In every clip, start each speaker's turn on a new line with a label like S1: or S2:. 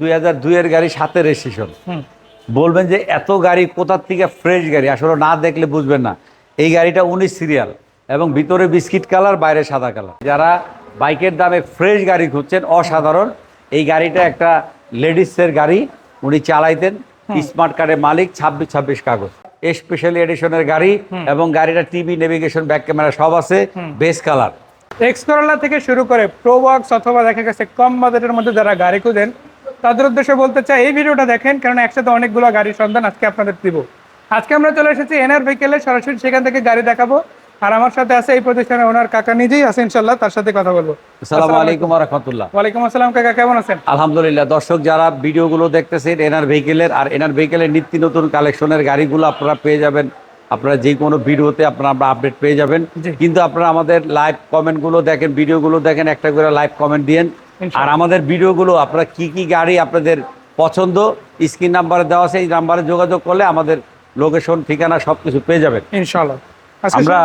S1: দুই হাজার দুইয়ের গাড়ি সাথে রেজিস্ট্রেশন বলবেন যে এত গাড়ি কোথার থেকে ফ্রেশ গাড়ি? আসলে না দেখলে বুঝবেন না। এই গাড়িটা উনিশ সিরিয়াল এবং ভিতরে বিস্কিট কালার বাইরে সাদা কালার। যারা বাইকের দামে ফ্রেশ গাড়ি খুঁজছেন অসাধারণ। এই গাড়িটা একটা লেডিসের গাড়ি উনি চালাইতেন। স্মার্ট কার্ডের মালিক ছাব্বিশ ছাব্বিশ কাগজ। স্পেশাল এডিশনের গাড়ি এবং গাড়িটা টিভি নেভিগেশন ব্যাক ক্যামেরা সব আছে বেস কালার
S2: এক্স থেকে শুরু করে প্রোবক্স অথবা দেখা গেছে কম বাজেটের মধ্যে যারা গাড়ি খুঁজেন তাদের উদ্দেশ্যে বলতে চাই এই ভিডিওটা দেখেন কারণ একসাথে অনেকগুলো গাড়ির সন্ধান আজকে আপনাদের দিব। আজকে আমরা চলে এসেছি এনআর ভেহিকেলে সরাসরি সেখান থেকে গাড়ি দেখাবো। আর আমার সাথে আছে এই প্রতিষ্ঠানের ওনার কাকা নিজেই আছে ইনশাল্লাহ তার সাথে কথা বলব।
S1: আসসালামু আলাইকুম রহমতুল্লাহ
S2: ওয়ালাইকুম আসসালাম কাকা কেমন আছেন?
S1: আলহামদুলিল্লাহ দর্শক যারা ভিডিওগুলো দেখতেছেন এনার ভেহিকেলের আর এনার ভেহিকেলের নিত্য নতুন কালেকশনের গাড়িগুলো আপনারা পেয়ে যাবেন। আপনারা যে কোনো ভিডিওতে আপনারা আমরা আপডেট পেয়ে যাবেন। কিন্তু আপনারা আমাদের লাইভ কমেন্টগুলো দেখেন ভিডিওগুলো দেখেন একটা করে লাইভ কমেন্ট দিয়েন। আর আমাদের ভিডিওগুলো আপনারা কি কি গাড়ি আপনাদের পছন্দ স্ক্রিন নাম্বারে দেওয়া আছে এই নাম্বারে যোগাযোগ করলে আমাদের লোকেশন ঠিকানা সব কিছু পেয়ে যাবেন।
S2: ইনশাল্লাহ
S1: আমরা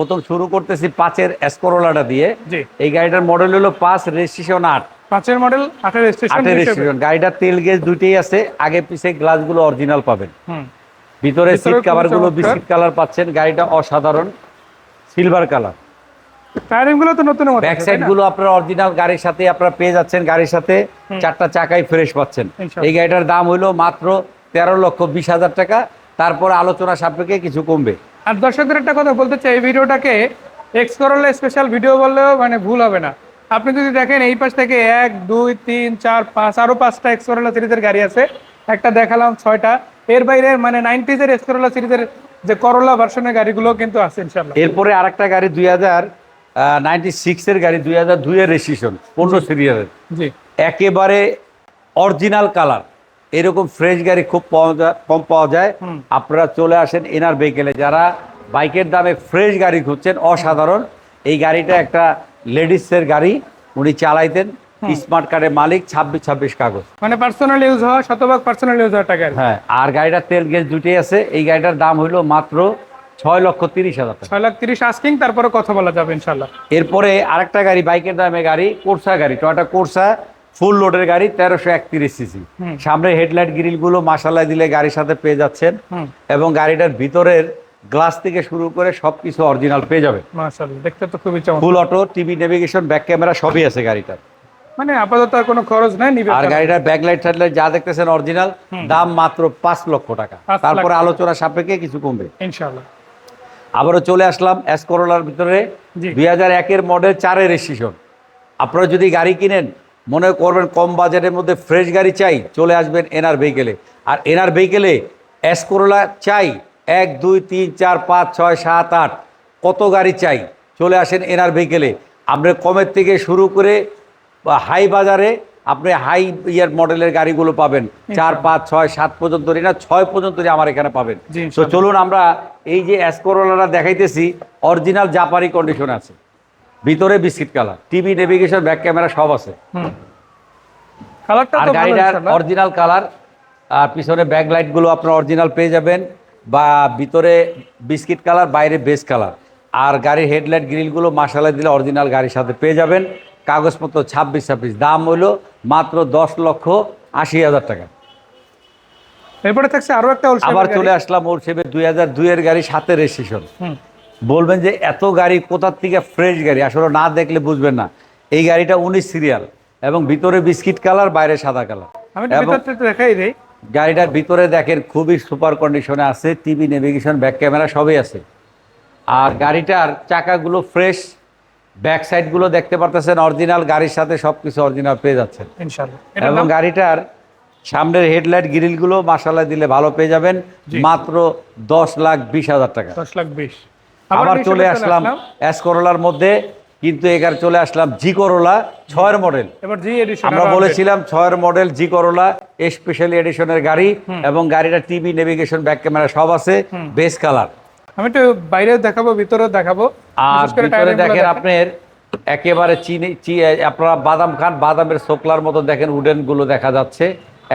S1: প্রথম শুরু করতেছি পাঁচের এসকোরোলাটা দিয়ে। এই গাড়িটার মডেল হলো পাঁচ রেজিস্ট্রেশন আট।
S2: পাঁচের মডেল আটের
S1: আটের রেজিস্ট্রেশন গাড়িটার তেল গেজ দুইটাই আছে আগে পিছে গ্লাসগুলো অরিজিনাল পাবেন। ভিতরে সিট
S2: খুব
S1: কাভার বিস্কিট কালার পাচ্ছেন গাড়িটা অসাধারণ সিলভার কালার
S2: টায়ারিংগুলো তো নতুন
S1: ব্যাক আপনার অরিজিনাল গাড়ির সাথে আপনারা পেয়ে যাচ্ছেন গাড়ির সাথে চারটা চাকাই ফ্রেশ পাচ্ছেন। এই গাড়িটার দাম হইল মাত্র তেরো লক্ষ বিশ হাজার টাকা। তারপর আলোচনা সাপেক্ষে কিছু কমবে।
S2: আর দর্শকদের একটা কথা বলতে চাই এই ভিডিওটাকে এক্স করলে স্পেশাল ভিডিও বললেও মানে ভুল হবে না। আপনি যদি দেখেন এই পাশ থেকে এক দুই তিন চার পাঁচ আরও পাঁচটা এক্স করোলা সিরিজের গাড়ি আছে। একটা দেখালাম ছয়টা। এর বাইরে মানে নাইনটিজের এক্স করোলা সিরিজের যে করোলা ভার্সনের গাড়িগুলো কিন্তু আছে ইনশাল্লাহ।
S1: এরপরে আরেকটা গাড়ি দুই হাজার নাইনটি সিক্সের গাড়ি দুই হাজার দুইয়ের রেজিস্ট্রেশন পনেরো সিরিয়ালের
S2: জি।
S1: একেবারে অরিজিনাল কালার এরকম ফ্রেশ গাড়ি খুব পাওয়া যায়- কম পাওয়া যায়। আপনারা চলে আসেন এনার ভেহিকেলে যারা বাইকের দামে ফ্রেশ গাড়ি খুঁজছেন অসাধারণ। এই গাড়িটা একটা লেডিসের গাড়ি উনি চালাইতেন। স্মার্ট কার্ডের মালিক ছাব্বিশ ছাব্বিশ কাগজ।
S2: মানে পার্সোনাল ইউজ হওয়া শতভাগ পার্সোনাল ইউজ হওয়া টাকা
S1: হ্যাঁ আর গাড়িটার তেল গ্যাস দুটোই আছে। এই গাড়িটার দাম হইল মাত্র ছয় লক্ষ তিরিশ হাজার টাকা।
S2: ছয় লাখ তিরিশ আস্কিং তারপরে কথা বলা যাবে ইনশাল্লাহ
S1: এরপরে আরেকটা গাড়ি বাইকের দামে গাড়ি কোর্সা গাড়ি টয়টা কোর্সা ফুল লোডের গাড়ি তেরোশো একত্রিশ সিসি সামনে হেডলাইট গ্রিলগুলো মাসালা দিলে গাড়ির সাথে পেয়ে যাচ্ছেন। এবং গাড়িটার ভিতরের গ্লাস থেকে শুরু করে সবকিছু অরিজিনাল পেয়ে যাবে
S2: দেখতে তো খুবই
S1: full auto TV navigation back camera সবই আছে গাড়িটার।
S2: মানে আপাতত আর কোনো খরচ নাই নিবে
S1: আর গাড়িটার ব্যাকলাইট টাইটলাইট যা দেখতেছেন অরিজিনাল দাম মাত্র পাঁচ লক্ষ টাকা। তারপরে আলোচনা সাপেক্ষে কিছু কমবে।
S2: ইনশাল্লাহ
S1: আবারও চলে আসলাম এস করোলার ভিতরে। দুই হাজার একের মডেল চারের রেজিস্ট্রেশন আপনারা যদি গাড়ি কিনেন মনে করবেন কম বাজেটের মধ্যে ফ্রেশ গাড়ি চাই চলে আসবেন এনআর ভেহিকেলে আর এনআর ভেহিকেলে এস করোলা চাই এক দুই তিন চার পাঁচ ছয় সাত আট। কত গাড়ি চাই চলে আসেন এনআর ভেহিকেলে আমরা কমের থেকে শুরু করে বা হাই বাজারে আপনি হাই ইয়ার মডেলের গাড়িগুলো পাবেন। চার পাঁচ ছয় সাত পর্যন্ত না ছয় পর্যন্ত আমার এখানে পাবেন। তো চলুন আমরা এই যে অ্যাসকোরোলাটা দেখাইতেছি অরিজিনাল জাপানি কন্ডিশন আছে। ভিতরে biscuit colour TV navigation back camera সব আছে। আর গাড়িটার অরিজিনাল কালার আর পিছনে ব্যাক লাইটগুলো আপনার অরিজিনাল পেয়ে যাবেন বা ভিতরে বিস্কিট কালার বাইরে বেস কালার আর গাড়ির হেডলাইট গ্রিলগুলো মাসালা দিলে অরিজিনাল গাড়ির সাথে পেয়ে যাবেন। কাগজপত্র ছাব্বিশ ছাব্বিশ। দাম হলো মাত্র দশ লক্ষ আশি হাজার টাকা।
S2: এরপরে থাকছে আরও একটা
S1: আবার চলে আসলাম ওর সেবে দুই হাজার দুইয়ের গাড়ি সাথে রেজিস্ট্রেশন বলবেন যে এত গাড়ি কোথার থেকে ফ্রেশ গাড়ি? আসলে না দেখলে বুঝবেন না। এই গাড়িটা উনিশ সিরিয়াল এবং ভিতরে বিস্কিট কালার বাইরে সাদা কালার।
S2: দেখাই দেই।
S1: গাড়িটার ভিতরে দেখেন খুবই সুপার কন্ডিশনে আছে টিভি নেভিগেশন ব্যাক ক্যামেরা সবই আছে। আর গাড়িটার চাকাগুলো ফ্রেশ ব্যাক সাইডগুলো দেখতে পারতেছেন অরিজিনাল গাড়ির সাথে সব কিছু অরিজিনাল পেয়ে যাচ্ছেন। এবং গাড়িটার সামনের হেডলাইট গ্রিলগুলো মাসালা দিলে ভালো পেয়ে যাবেন মাত্র দশ লাখ বিশ হাজার টাকা।
S2: দশ লাখ বিশ।
S1: আবার চলে আসলাম এস করোলার মধ্যে কিন্তু এখানে চলে আসলাম জি করোলা ছয়ের মডেল আমরা বলেছিলাম ছয়ের মডেল জি করোলা স্পেশাল এডিশনের গাড়ি এবং গাড়িটা টিভি নেভিগেশন ব্যাক ক্যামেরা সব আছে বেস কালার
S2: আমি একটু বাইরে দেখাবো ভিতরেও দেখাবো।
S1: আর ভিতরে দেখেন। আপনার একেবারে চিনি আপনারা বাদাম খান বাদামের শোকলার মতো দেখেন উডেনগুলো দেখা যাচ্ছে।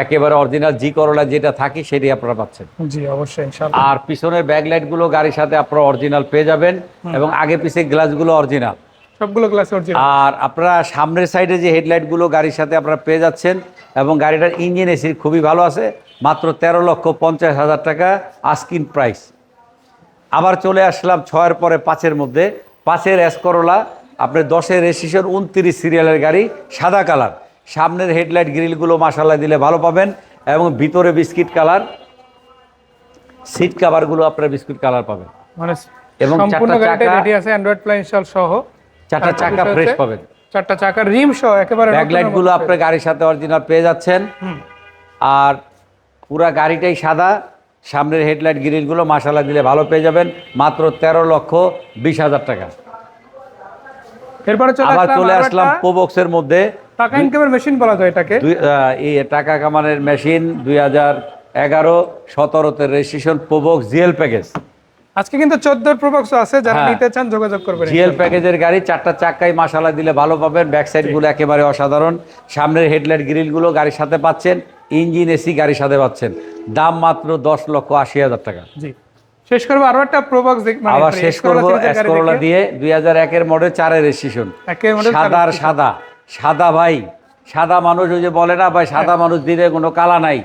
S1: একেবারে অরিজিনাল জি করোলা যেটা থাকি সেটাই আপনারা পাচ্ছেন।
S2: জি অবশ্যই ইনশাআল্লাহ।
S1: আর পিছনের ব্যাকলাইটগুলো গাড়ির সাথে আপনারা অরিজিনাল পেয়ে যাবেন এবং আগে পিছে গ্লাসগুলো অরিজিনাল।
S2: সবগুলো গ্লাস অরিজিনাল।
S1: আর আপনারা সামনের সাইডে যে হেডলাইটগুলো গাড়ির সাথে আপনারা পেয়ে যাচ্ছেন এবং গাড়িটার ইঞ্জিন এসি খুবই ভালো আছে মাত্র তেরো লক্ষ পঞ্চাশ হাজার টাকা আস্কিন প্রাইস। আবার চলে আসলাম ছয়ের পরে পাঁচের মধ্যে। পাঁচের এসকরোলা আপনার দশের রেজিস্ট্রেশন উনত্রিশ সিরিয়ালের গাড়ি সাদা কালার। সামনের হেডলাইট গ্রিলগুলো মাসাল্লাহ দিলে ভালো পাবেন এবং ভিতরে বিস্কিট কালার সিট কাভারগুলো আপনার বিস্কিট কালার পাবেন।
S2: মানে
S1: এবং চারটা চাকা-
S2: রেডি আছে অ্যান্ড্রয়েড প্লে ইনস্টল সহ।
S1: চারটা চাকা ফ্রেশ পাবেন।
S2: চারটা চাকা রিম সহ একেবারে নতুনের
S1: ব্যাকলাইটগুলো আপনার গাড়ির সাথে অরিজিনাল পেয়ে যাচ্ছেন। আর পুরা গাড়িটাই সাদা সামনের হেডলাইট গ্রিলগুলো মাসালা দিলে ভালো পেয়ে যাবেন। মাত্র তেরো লক্ষ বিশ হাজার টাকা।
S2: এরপরে
S1: আবার চলে আসলাম প্রোবক্সের মধ্যে।
S2: টাকা ইনকামের মেশিন বলা যায় এটাকে।
S1: টাকা কামানের মেশিন দুই হাজার এগারো সতেরোতে রেজিস্ট্রেশন প্রোবক্স জিএল প্যাকেজ
S2: আজকে কিন্তু চোদ্দোর প্রবক্স আছে যারা
S1: হ্যাঁ।
S2: নিতে চান যোগাযোগ করবেন
S1: জিএল প্যাকেজের গাড়ি চারটা চাক্কাই মাসালা দিলে ভালো পাবেন। ব্যাক সাইডগুলো একেবারে অসাধারণ। সামনের হেডলাইট গ্রিলগুলো গাড়ির সাথে পাচ্ছেন। ইঞ্জিন এসি গাড়ির সাথে পাচ্ছেন। দাম মাত্র দশ লক্ষ আশি হাজার টাকা।
S2: জি। শেষ করব আরও একটা প্রবক্স
S1: আবার শেষ করব এসকরোলা দিয়ে দুই হাজার একের মডেল চারের রেজিস্ট্রেশন সাদার সাদা। সাদা ভাই সাদা মানুষ ওই যে বলে না ভাই সাদা মানুষ দিলে কোনো কালা নাই।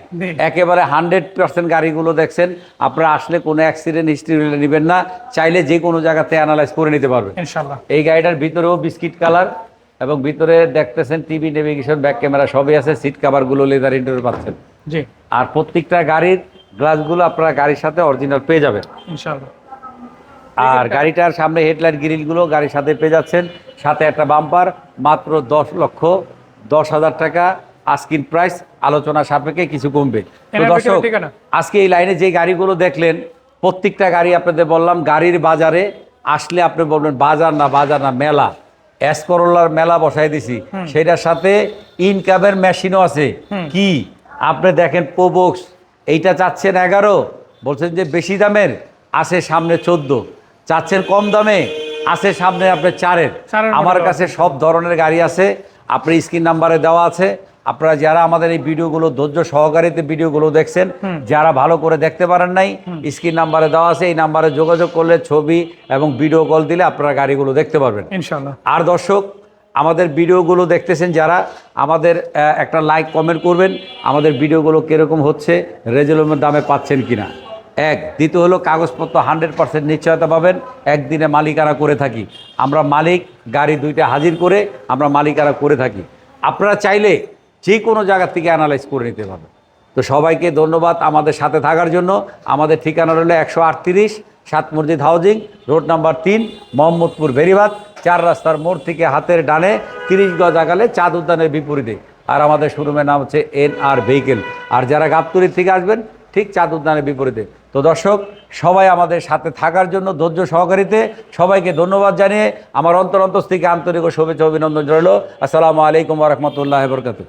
S1: একেবারে হান্ড্রেড পার্সেন্ট গাড়িগুলো দেখছেন। আপনারা আসলে কোনো অ্যাক্সিডেন্ট হিস্ট্রি নেবেন না। চাইলে যে কোনো জায়গাতে অ্যানালাইজ করে নিতে পারবেন। এই গাড়িটার ভিতরেও বিস্কিট কালার এবং ভিতরে দেখতেছেন টিভি নেভিগেশন ব্যাক ক্যামেরা সবই আছে সিট কাভারগুলো লেদার ইন্টার পাচ্ছেন।
S2: জি।
S1: আর প্রত্যেকটা গাড়ির গ্লাসগুলো আপনারা গাড়ির সাথে অরিজিনাল পেয়ে যাবেন।
S2: ইনশাল্লাহ
S1: আর গাড়িটার সামনে হেডলাইট গ্রিলগুলো গাড়ির সাথে পেয়ে যাচ্ছেন। সাথে একটা বাম্পার মাত্র দশ লক্ষ দশ হাজার টাকা আস্কিন প্রাইস আলোচনা সাপেক্ষে কিছু কমবে। তো দর্শক আজকে এই লাইনে যে গাড়িগুলো দেখলেন প্রত্যেকটা গাড়ি আপনাদের বললাম গাড়ির বাজারে আসলে আপনি বলবেন বাজার না বাজার না মেলা। এসকরোলার মেলা বসাই দিছি। সেটার সাথে ইনকামের মেশিনও আছে। কি? আপনি দেখেন পোবক্স এইটা চাচ্ছেন এগারো বলছেন যে বেশি দামের আছে সামনে চোদ্দ। চাচ্ছেন কম দামে আছে সামনে আপনার চারের।
S2: চারের
S1: আমার কাছে সব ধরনের গাড়ি আছে। আপনি স্ক্রিন নাম্বারে দেওয়া আছে। আপনারা যারা আমাদের এই ভিডিওগুলো ধৈর্য সহকারীতে ভিডিওগুলো দেখছেন যারা ভালো করে দেখতে পারেন নাই স্ক্রিন নাম্বারে দেওয়া আছে এই নাম্বারে যোগাযোগ করলে ছবি এবং ভিডিও কল দিলে আপনারা গাড়িগুলো দেখতে পারবেন।
S2: ইনশাল্লাহ
S1: আর দর্শক আমাদের ভিডিওগুলো দেখতেছেন যারা আমাদের একটা লাইক কমেন্ট করবেন আমাদের ভিডিওগুলো কীরকম হচ্ছে রেজুলেমের দামে পাচ্ছেন কিনা? এক দ্বিতীয় হলো কাগজপত্র হান্ড্রেড পার্সেন্ট নিশ্চয়তা পাবেন একদিনে মালিকানা করে থাকি। আমরা মালিক গাড়ি দুইটা হাজির করে আমরা মালিকানা করে থাকি। আপনারা চাইলে যে কোনো জায়গা থেকে অ্যানালাইজ করে নিতে পারবেন তো সবাইকে ধন্যবাদ আমাদের সাথে থাকার জন্য। আমাদের ঠিকানা রইল একশো আটত্রিশ সাত মসজিদ হাউজিং, রোড নাম্বার তিন, মোহাম্মদপুর বেরিবাদ, চার রাস্তার মোড় থেকে হাতের ডানে, তিরিশ গজ আগালে চাঁদ উদ্যানের বিপরীতে। আর আমাদের শোরুমের নাম হচ্ছে এন আর ভেহিকেল। আর যারা গাবতলির থেকে আসবেন, ঠিক চাঁদ উদ্যানের বিপরীতে। তো দর্শক, সবাই আমাদের সাথে থাকার জন্য ধৈর্য সহকারীতে সবাইকে ধন্যবাদ জানিয়ে আমার অন্তর অন্তর থেকে আন্তরিক ও শুভেচ্ছা অভিনন্দন রইল। আসসালামু আলাইকুম রহমতুল্লাহ বরকাতু